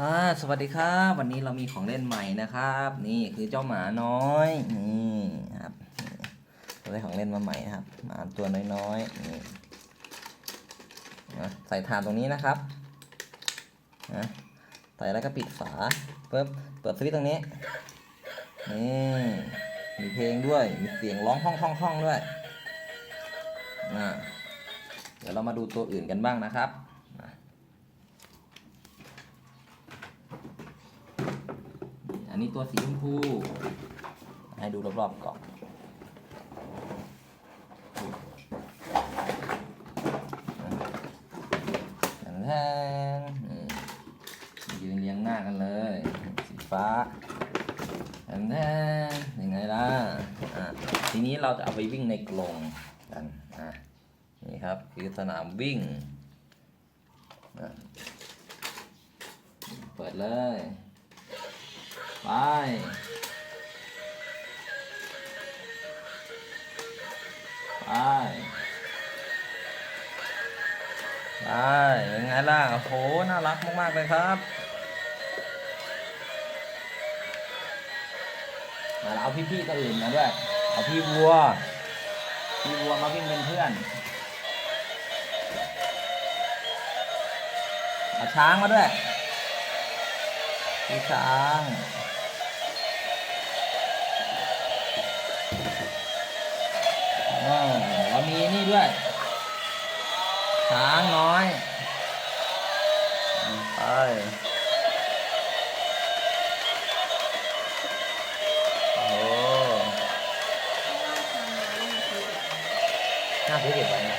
อ่าสวัสดีครับ วันนี้เรามีของเล่นใหม่นะครับ นี่คือเจ้าหมาน้อยนี่ครับเราได้ของเล่นมาใหม่นะครับหมาตัวน้อยๆนี่นะใส่ถานตรงนี้นะครับนะใส่แล้วก็ปิดฝาปึ๊บเปิดสวิตช์ตรงนี้นี่มีเพลงด้วยมีเสียงร้องห้องห้องห้องด้วยอ่าเดี๋ยวเรามาดูตัวอื่นกันบ้างนะครับอะ อั นนี้ตัวสีชมพู ให้ดูรอบๆกล่องแทนยืนเรียงหน้ากันเลย สีฟ้าแทนแทนยังไงล่ะอะทีนี้เราจะเอาไปวิ่งในกรงกันอะนี่ครับคือสนามวิ่ง เปิดเลย ไป ไป ไปยังไงล่ะ โอ้โห น่ารักมาก ๆ เลยครับ มาเอาพี่ๆตัวอื่นมาด้วย เอาพี่วัว พี่วัวมาวิ่งเป็นเพื่อน เอาช้างมาด้วยพี่ช้าง อ๋อเรามีนี่ด้วยช้างน้อยไปโอ้น่าซื้อเก็บไว้นะ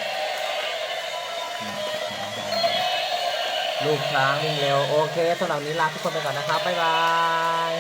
ลูกช้างวิ่งเร็ว โอเคสำหรับนี้ลาทุกคนไปก่อนนะครับ บ๊ายบาย